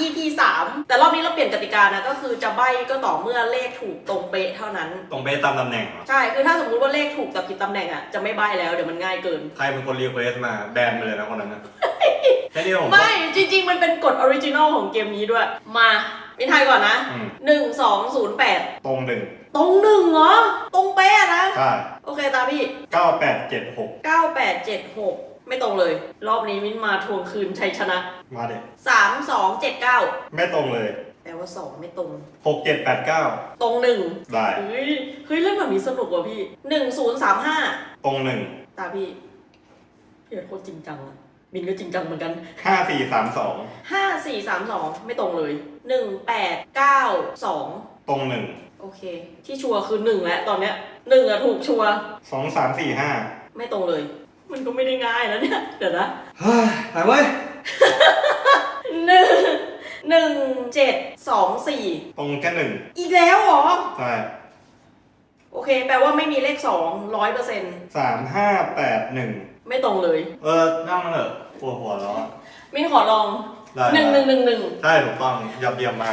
EP 3 แต่รอบนี้เราเปลี่ยนกติกานะก็คือจะใบก็ต่อเมื่อเลขถูกตรงเป๊ะเท่านั้น ตรงไปตามตำแหน่งเหรอใช่คือถ้าสมมุติว่าเลขถูกแต่ผิดตำแหน่งอะจะไม่ใบแล้วเดี๋ยวมันง่ายเกิน ใครเป็นคนรีเควสมาแบนไปเลยนะคนนั้นนะ แค่นี้ผมไม่จริง ๆ มันเป็นกฎออริจินอลของเกมนี้ด้วย มามินไทายก่อนนะอืม หนึ่งสองศูนย์แปดตรงหนึ่งตรงหนึ่งเหรอ ตรงเป๊ะนะ ใช่โอเคตามพี่เก้าแปดเจ็ดหกเก้าแปดเจ็ดหก ไม่ตรงเลย รอบนี้มินมาทวงคืนชัยชนะ มาเด็สามสองเจ็ดเก้าไม่ตรงเลยแปลว่าสองไม่ตรง หกเจ็ดแปดเก้าตรงหนึ่งได้เฮ้ยเฮ้ยเล่นแบบนี้สนุกว่ะพี่หนึ่งศูนย์สามห้าตรงหนึ่งตาพี่พี่เป็นโคตรจริงจังอะมินก็จริงจังเหมือนกันห้าสี่สามสองห้าสี่สามสองไม่ตรงเลยหนึ่งแปดเก้าสองตรงหนึ่งโอเค ที่ชัวร์คือหนึ่งแล้วตอนเนี้ยหนึ่งอะถูกชัวร์สองสามสี่ห้าไม่ตรงเลยมันก็ ไม่ได้ง่ายนะเนี่ย เดี๋ยวนะเฮ้ยไปเว้ยหนึ่งหนึ่งเจ็ดสองสี่ตรงแค่หนึ่งอีกแล้วเหรอ ใช่โอเค แปลว่าไม่มีเลขสองร้อยเปอร์เซ็นต์สามห้าแปดหนึ่งไม่ตรงเลย เออนั่งมันเถอะปวดหัวแล้วอะ มินขอลองได้หนึ่งหนึ่งหนึ่งหนึ่ง ใช่ถูกต้องยอดเยี่ยมมาก